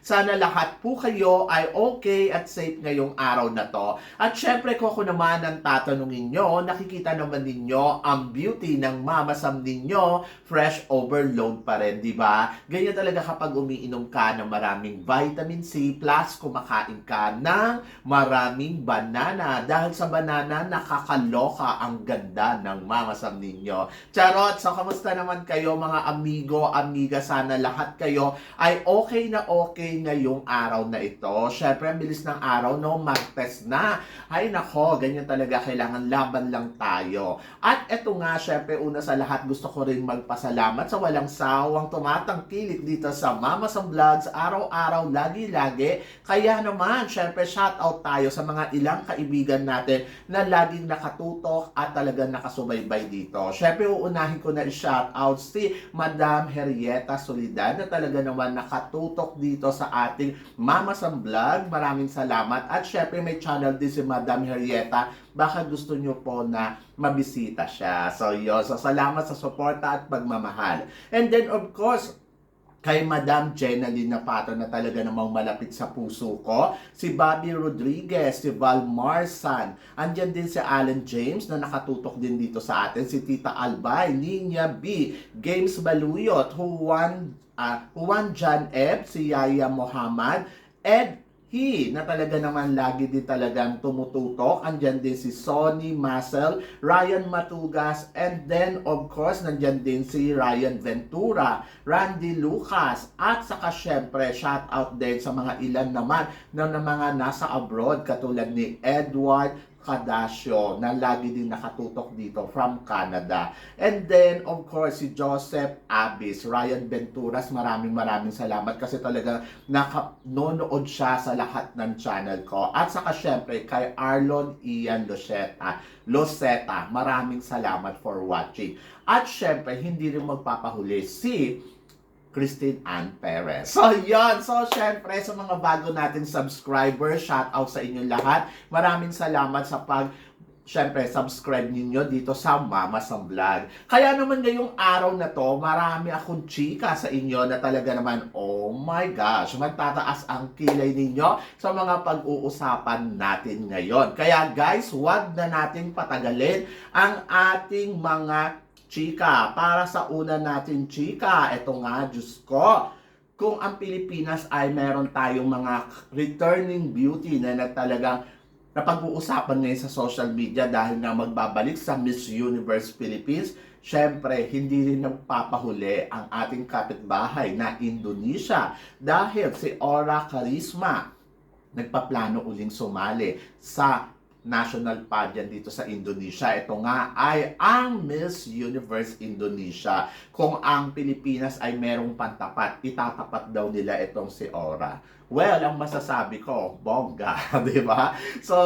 Sana lahat po kayo ay okay at safe ngayong araw na to. At syempre ko ako naman ang tatanungin nyo, nakikita naman ninyo ang beauty ng Mama Sam ninyo, fresh overload pa rin, di ba? Ganyan talaga kapag umiinom ka ng maraming vitamin C plus kumakain ka ng maraming banana. Dahil sa banana, nakakaloka ang ganda ng mamasam ninyo. Charot! So, kamusta naman kayo mga amigo, amiga? Sana lahat kayo ay okay na okay ngayong araw na ito. Syempre, ang bilis ng araw, no? Martes na. Ay, nako, ganyan talaga. Kailangan laban lang tayo. At eto nga, syempre, una sa lahat, gusto ko rin magpasalamat sa walang sawang tumatangkilik dito sa Mamasam Vlogs, araw-araw, lagi-lagi. Kaya naman, syempre, shout out tayo sa mga ilang kaibigan natin na laging nakatutok at talagang nakasubaybay dito. Syempre, uunahin ko na i-shout out si Madam Henrietta Solidan na talaga naman nakatutok dito sa ating Mama Sam Vlog. Maraming salamat. At syempre, may channel din si Madam Henrietta. Baka gusto nyo po na mabisita siya. So, yun. So, salamat sa suporta at pagmamahal. And then, of course, kay Madam Jenaline Napato na talaga namang malapit sa puso ko. Si Bobby Rodriguez, si Val Marsan. Andyan din si Alan James na nakatutok din dito sa atin. Si Tita Albay, Ninya B, Games Baluyot, Juan, uh, Juan John Eb, si Yaya Muhammad, Ed He, na talaga naman lagi din talagang tumututok. Andyan din si Sonny Marcel, Ryan Matugas, and then of course, nandyan din si Ryan Ventura, Randy Lucas, at saka syempre, shout out din sa mga ilan naman na, na mga nasa abroad, katulad ni Edward Cadasio na lagi din nakatutok dito from Canada. And then, of course, si Joseph Abis, Ryan Venturas, maraming maraming salamat kasi talaga nakanonood siya sa lahat ng channel ko. At saka syempre, kay Arlon Ian Luceta, Luceta, maraming salamat for watching. At syempre, hindi rin magpapahuli si Christine Ann Perez. So, yon So, syempre, sa mga bago nating subscribers, shout out sa inyo lahat. Maraming salamat sa pag Siyempre, subscribe ninyo dito sa Mama Sam Vlog. Kaya naman ngayong araw na to, marami akong chika sa inyo na talaga naman, oh my gosh, magtataas ang kilay ninyo sa mga pag-uusapan natin ngayon. Kaya guys, wag na nating patagalin ang ating mga chika. Para sa una natin chika, eto nga, Diyos ko, kung ang Pilipinas ay meron tayong mga returning beauty na, na napag-uusapan ngayon sa social media dahil nga magbabalik sa Miss Universe Philippines, syempre, hindi rin nagpapahuli ang ating kapitbahay na Indonesia dahil si Aura Charisma nagpaplano uling sumali sa national pageant dito sa Indonesia. Ito nga ay ang Miss Universe Indonesia. Kung ang Pilipinas ay merong pantapat, itatapat daw nila itong si Aura. Well, ang masasabi ko, bongga, di ba? So,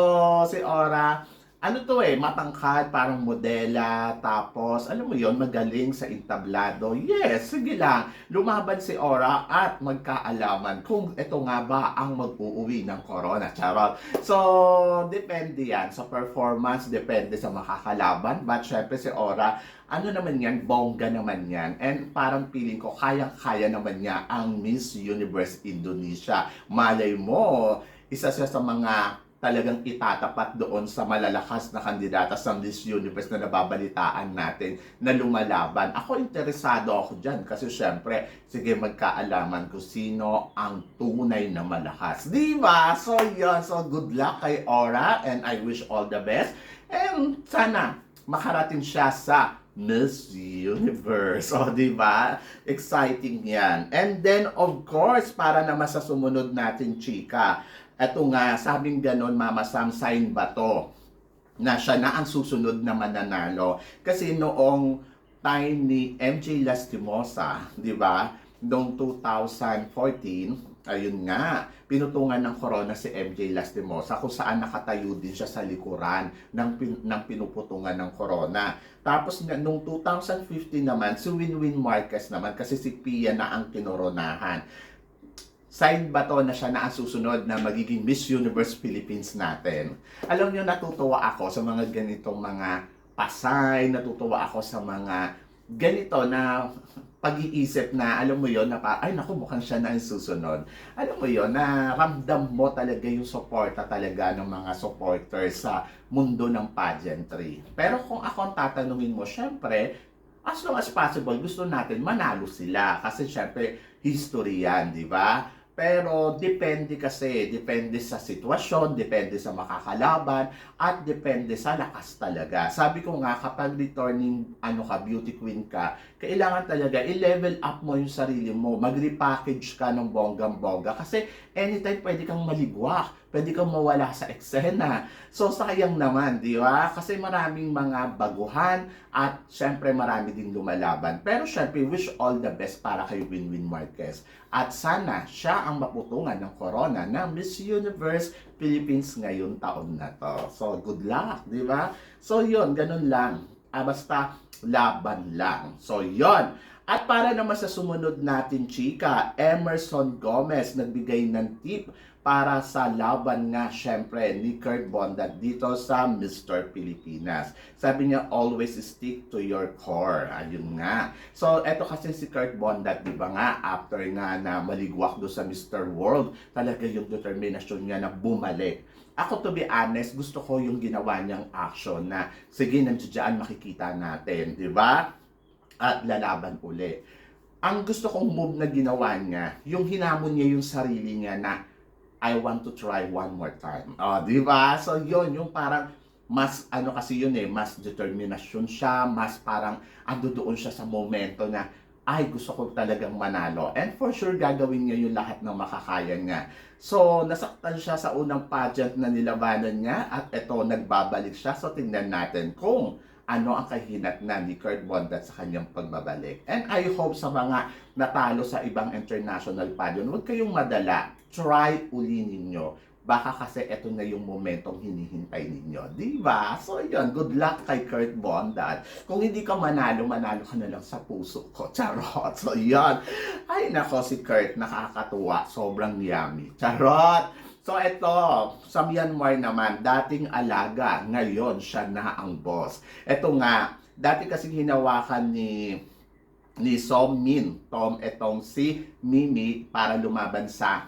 si Aura, ano to eh, matangkad, parang modela, tapos, alam mo yon magaling sa entablado. Yes, sige lang, lumaban si Aura at magkaalaman kung ito nga ba ang mag-uuwi ng corona. Charot. So, depende yan. Sa performance, depende sa makakalaban. But syempre si Aura, ano naman yan, bongga naman yan. And parang feeling ko, kayang-kaya naman niya ang Miss Universe Indonesia. Malay mo, isa siya sa mga talagang itatapat doon sa malalakas na kandidata sa Miss Universe na nababalitaan natin na lumalaban. Ako interesado ako dyan kasi syempre, sige magkaalaman ko sino ang tunay na malakas. Di ba? So yun, so good luck kay Aura and I wish all the best. And sana makarating siya sa Miss Universe. O, di ba? Exciting yan. And then, of course, para naman sa sumunod natin, chika, eto nga, sabing ganon, Mama Sam, sign ba to? Na siya na ang susunod na mananalo. Kasi noong time ni MJ Lastimosa, di ba? Noong 2014, ayun nga, pinutungan ng corona si MJ Lastimosa kung saan nakatayo din siya sa likuran ng, pin, ng pinuputungan ng corona. Tapos nung 2015 naman, si Winwin Marquez naman kasi si Pia na ang kinoronahan. Sign ba to na siya na ang susunod na magiging Miss Universe Philippines natin? Alam niyo, natutuwa ako sa mga ganitong mga pasay, natutuwa ako sa mga ganito na pag-iisip na, alam mo yon na pa, ay naku, mukhang siya na ang susunod. Alam mo yon na ramdam mo talaga yung suporta talaga ng mga supporters sa mundo ng pageantry. Pero kung ako ang tatanungin mo, syempre, as long as possible, gusto natin manalo sila. Kasi syempre, history yan, di ba? Pero depende kasi, depende sa sitwasyon, depende sa makakalaban, at depende sa lakas talaga. Sabi ko nga, kapag returning ano ka, beauty queen ka, kailangan talaga i-level up mo yung sarili mo, mag-repackage ka ng bonggang-bongga kasi anytime pwede kang maligwak, pwede kang mawala sa eksena. So sayang naman, di ba? Kasi maraming mga baguhan at syempre marami din lumalaban. Pero syempre, wish all the best para kay Winwin Marquez. At sana siya ang maputungan ng corona ng Miss Universe Philippines ngayon taon na to. So good luck, di ba? So yun, ganun lang. Ah, basta laban lang. So yon. At para naman sa sumunod natin, chika, Emerson Gomez nagbigay ng tip para sa laban nga syempre ni Kurt Bondat dito sa Mr. Pilipinas. Sabi niya, always stick to your core. Ayun nga. So, eto kasi si Kurt Bondat, di ba nga, after nga na maligwak do sa Mr. World, talaga yung determinasyon niya na bumalik. Ako to be honest, gusto ko yung ginawa niyang action na sige, nandiyan makikita natin, di ba? At lalaban uli. Ang gusto kong move na ginawa niya, yung hinamon niya yung sarili niya na I want to try one more time. Oh, di ba? So, yun, yung parang mas ano kasi yun eh, mas determinasyon siya, mas parang ando doon siya sa momento na ay gusto ko talagang manalo. And for sure gagawin niya yung lahat ng makakaya niya. So, nasaktan siya sa unang pageant na nilabanan niya at eto nagbabalik siya. So, tingnan natin kung ano ang kahinatnan ni Kurt Bondat sa kanyang pagbabalik. And I hope sa mga natalo sa ibang international pageant, huwag kayong madala. Try uli ninyo. Baka kasi ito na yung momentong hinihintay ninyo. Di ba? So, yun. Good luck kay Kurt Bondat. Kung hindi ka manalo, manalo ka na lang sa puso ko. Charot. So, yun. Ay, nako si Kurt. Nakakatuwa. Sobrang yummy. Charot. So ito, sa Myanmar naman, dating alaga, ngayon siya na ang boss. Ito nga, dati kasi hinawakan ni ni Som Min, Tom etong si Mimi para lumaban sa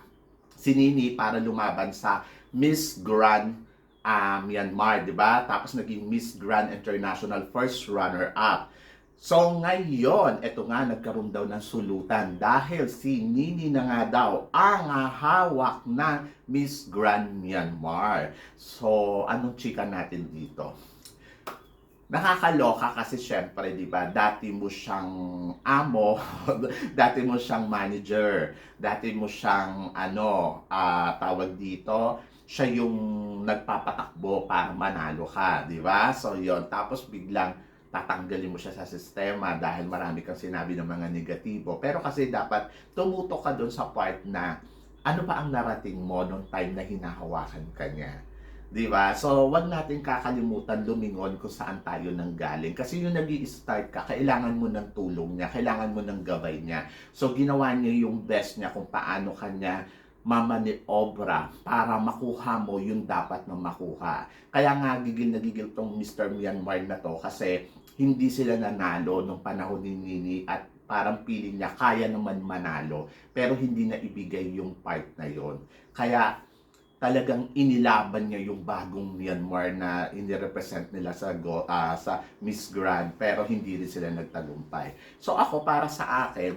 si Nini para lumaban sa Miss Grand ah, Myanmar, di ba? Tapos naging Miss Grand International first runner-up. So ngayon, eto nga nagkaroon daw ng sulutan dahil si Nini na nga daw ang hawak ng Miss Grand Myanmar. So anong chika natin dito? Nakakaloka kasi syempre, di ba, dati mo siyang amo, dati mo siyang manager, dati mo siyang, ano, ah, tawag dito, siya yung nagpapatakbo para manalo ka, di ba? So, yon Tapos biglang tatanggalin mo siya sa sistema dahil marami kang sinabi ng mga negatibo. Pero kasi dapat tumutok ka doon sa part na ano pa ang narating mo nung time na hinahawakan ka niya. Di ba? So, wag natin kakalimutan lumingon kung saan tayo nang galing. Kasi yung nag start ka, kailangan mo ng tulong niya, kailangan mo ng gabay niya. So, ginawa niya yung best niya kung paano kanya mamaniobra para makuha mo yung dapat na makuha. Kaya nga gigil na gigil tong Mr. Myanmar na to kasi hindi sila nanalo nung panahon ni Nini at parang feeling niya kaya naman manalo pero hindi na ibigay yung part na yon. Kaya talagang inilaban niya yung bagong Myanmar na inirepresent nila sa go, ah, sa Miss Grand pero hindi rin sila nagtagumpay. So ako para sa akin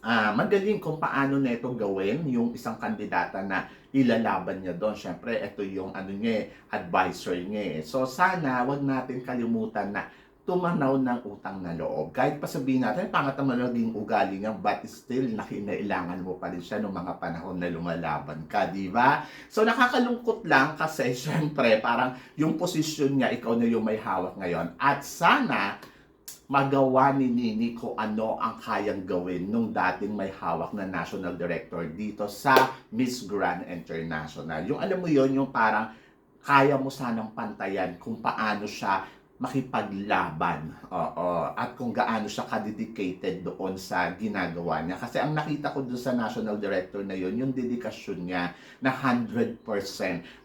ah magaling kung paano neto gawin yung isang kandidata na ilalaban niya doon. Siyempre, ito yung ano niya, eh, advisor niya. eh. So sana wag natin kalimutan na tumanaw ng utang na loob. Kahit pa sabihin natin, pangat naman naging ugali niya, but still, nakinailangan mo pa rin siya noong mga panahon na lumalaban ka, di ba? So, nakakalungkot lang kasi, syempre, parang yung posisyon niya, ikaw na yung may hawak ngayon. At sana, magawa ni Nini kung ano ang kayang gawin nung dating may hawak na national director dito sa Miss Grand International. Yung alam mo yon yung parang kaya mo sanang pantayan kung paano siya makipaglaban. Oo. At kung gaano siya kadedicated doon sa ginagawa niya. Kasi ang nakita ko doon sa national director na yon yung dedikasyon niya na 100%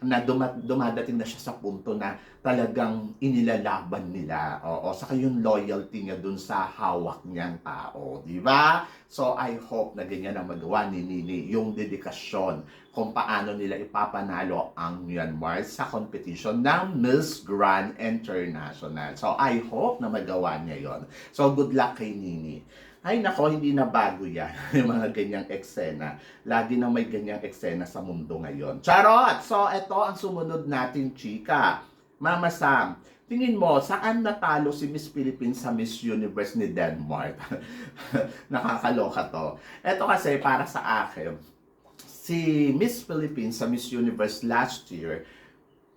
na duma- dumadating na siya sa punto na talagang inilalaban nila. Oo. Saka yung loyalty niya doon sa hawak niyang tao. Di ba? So, I hope na ganyan ang magawa ni Nini yung dedikasyon kung paano nila ipapanalo ang Myanmar sa competition ng Miss Grand International. So, I hope na magawa niya yon. So, good luck kay Nini. Ay nako, hindi na bago yan. Yung mga ganyang eksena. Lagi na may ganyang eksena sa mundo ngayon. Charot! So, ito ang sumunod nating chika. Mama Sam, tingin mo, saan natalo si Miss Philippines sa Miss Universe ni Denmark? Nakakaloka to. Ito kasi para sa akin, si Miss Philippines sa Miss Universe last year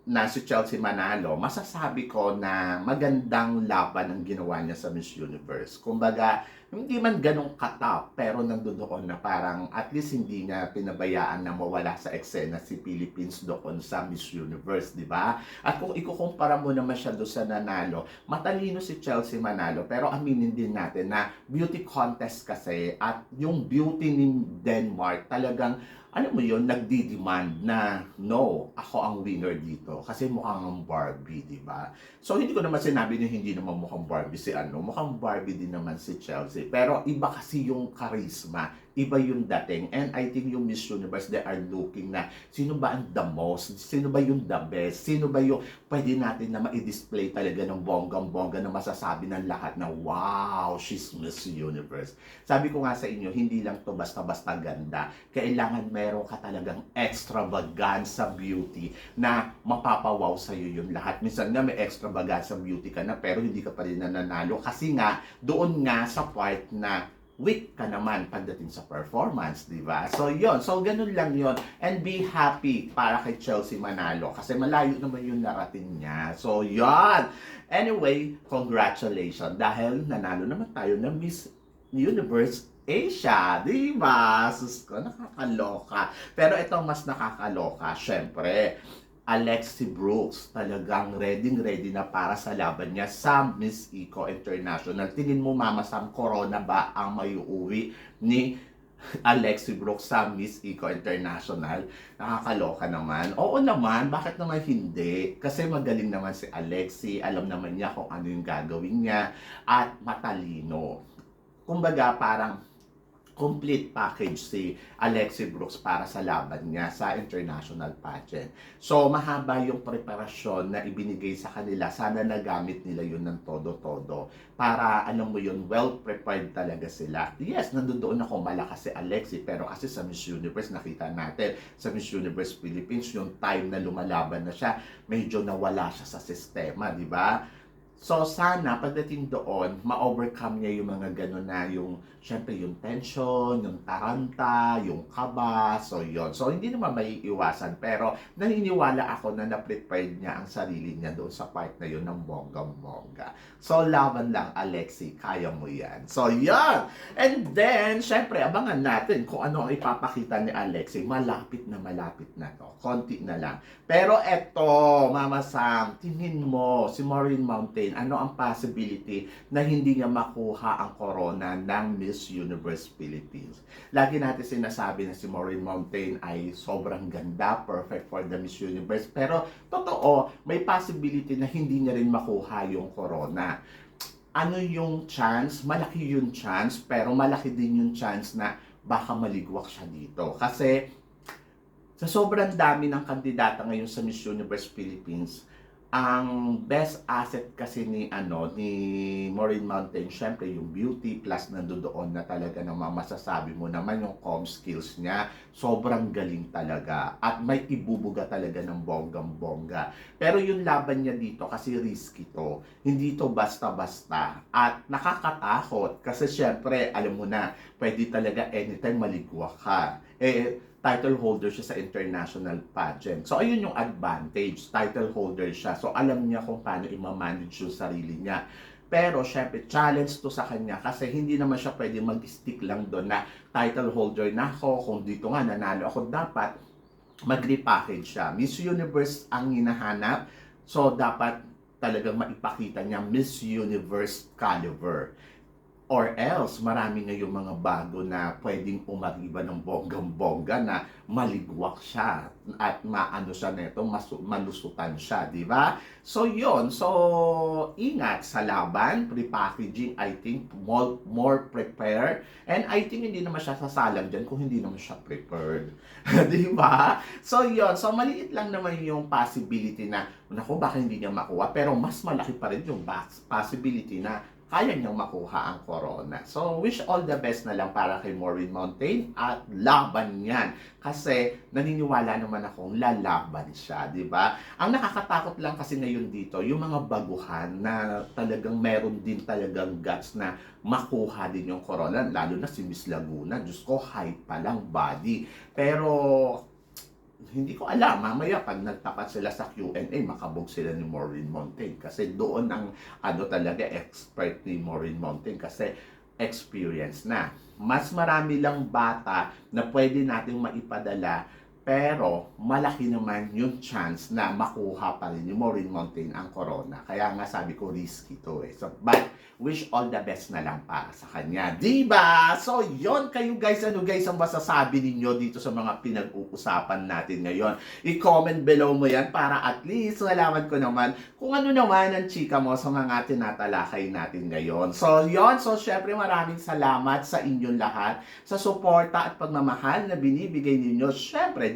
na si Chelsea Manalo, masasabi ko na magandang laban ang ginawa niya sa Miss Universe. Kumbaga, hindi man ganong katap, pero nandoon na parang at least hindi niya pinabayaan na mawala sa eksena si Philippines doon sa Miss Universe, di ba? At kung ikukumpara mo naman siya doon sa nanalo, matalino si Chelsea Manalo, pero aminin din natin na beauty contest kasi at yung beauty ni Denmark talagang alam mo yun, nagdi-demand na no, ako ang winner dito kasi mukhang ang Barbie, di ba? So hindi ko naman sinabi na hindi naman mukhang Barbie si ano, mukhang Barbie din naman si Chelsea. Pero iba kasi yung charisma, iba yung dating. And I think yung Miss Universe, they are looking na sino ba ang the most, sino ba yung the best, sino ba yung pwede natin na ma-display talaga ng bonggang-bongga na masasabi ng lahat na wow, she's Miss Universe. Sabi ko nga sa inyo, hindi lang to basta-basta ganda. Kailangan meron ka talagang extravagance sa beauty na mapapawaw sa iyo yung lahat. Minsan nga may extravagance sa beauty ka na pero hindi ka pa rin nananalo kasi nga doon nga sa part na weak ka naman pagdating sa performance, di ba? So, yon So, ganun lang yon And be happy para kay Chelsea Manalo kasi malayo naman yung narating niya. So, yon Anyway, congratulations dahil nanalo naman tayo ng Miss Universe Asia, di ba? Sus ko, nakakaloka. Pero itong mas nakakaloka, syempre, Alexi Brooks talagang ready ready na para sa laban niya sa Miss Eco International. Tingin mo Mama Sam, corona ba ang may uwi ni Alexi Brooks sa Miss Eco International? Nakakaloka naman. Oo naman, bakit naman hindi? Kasi magaling naman si Alexi, alam naman niya kung ano yung gagawin niya at matalino. Kumbaga parang complete package si Alexi Brooks para sa laban niya sa international pageant. So, mahaba yung preparasyon na ibinigay sa kanila. Sana nagamit nila yun ng todo-todo para, alam mo yun, well-prepared talaga sila. Yes, nandoon ako malakas si Alexi, pero kasi sa Miss Universe, nakita natin, sa Miss Universe Philippines, yung time na lumalaban na siya, medyo nawala siya sa sistema, di ba? So, sana pagdating doon, ma-overcome niya yung mga gano'n na yung, syempre, yung tension, yung taranta, yung kaba, so yon So, hindi naman may iwasan, pero naniniwala ako na na-prepared niya ang sarili niya doon sa part na yun ng bonggang-bongga. So, laban lang, Alexi, kaya mo yan. So, yan! And then, syempre, abangan natin kung ano ang ipapakita ni Alexi. Malapit na malapit na to. Konti na lang. Pero eto, Mama Sam, tingin mo, si Maureen Mountain, ano ang possibility na hindi niya makuha ang corona ng Miss Universe Philippines? Lagi natin sinasabi na si Maureen Mountain ay sobrang ganda, perfect for the Miss Universe. Pero totoo, may possibility na hindi niya rin makuha yung corona ano yung chance? Malaki yung chance, pero malaki din yung chance na baka maligwak siya dito. Kasi sa sobrang dami ng kandidata ngayon sa Miss Universe Philippines, ang best asset kasi ni ano ni Maureen Mountain syempre yung beauty plus nandoon na talaga naman masasabi mo naman yung com skills niya. Sobrang galing talaga at may ibubuga talaga ng bonggang bongga pero yung laban niya dito kasi risky to. Hindi to basta-basta at nakakatakot kasi syempre alam mo na pwede talaga anytime maligwa ka. Eh title holder siya sa international pageant. So, ayun yung advantage. Title holder siya. So, alam niya kung paano i-manage yung sarili niya. Pero syempre, challenge to sa kanya kasi hindi naman siya pwede mag-stick lang doon na title holder na ako. Kung dito nga nanalo ako, dapat mag-repackage siya. Miss Universe ang hinahanap. So, dapat talagang maipakita niya Miss Universe caliber. Or else, marami ngayong mga bago na pwedeng umariba ng bonggang-bongga na maligwak siya at maano siya neto, malusutan siya, di ba? So, yon So, ingat sa laban, pre-packaging, I think, more, more prepared. And I think hindi naman siya sasalang dyan kung hindi naman siya prepared. di ba? So, yon So, maliit lang naman yung possibility na, naku, baka hindi niya makuha. Pero mas malaki pa rin yung possibility na kaya niyang makuha ang corona. So, wish all the best na lang para kay Maureen Mountain at laban yan. Kasi naniniwala naman akong lalaban siya, di ba? Ang nakakatakot lang kasi ngayon dito, yung mga baguhan na talagang meron din talagang guts na makuha din yung corona. Lalo na si Miss Laguna. Diyos ko, hype pa lang body. Pero hindi ko alam, mamaya pag nagtapat sila sa Q&A, makabog sila ni Maureen Mountain. Kasi doon ang ano talaga expert ni Maureen Mountain kasi experience na. Mas marami lang bata na pwede nating maipadala pero malaki naman yung chance na makuha pa rin ni Maureen Mountain ang corona. Kaya nga sabi ko risky to eh. So, but wish all the best na lang para sa kanya. Diba? So, yon kayo guys. Ano guys ang masasabi ninyo dito sa mga pinag-uusapan natin ngayon? I-comment below mo yan para at least malaman ko naman kung ano naman ang chika mo sa mga tinatalakay natin ngayon. So, yon So, syempre maraming salamat sa inyong lahat sa suporta at pagmamahal na binibigay ninyo. Syempre,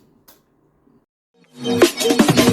Thank you.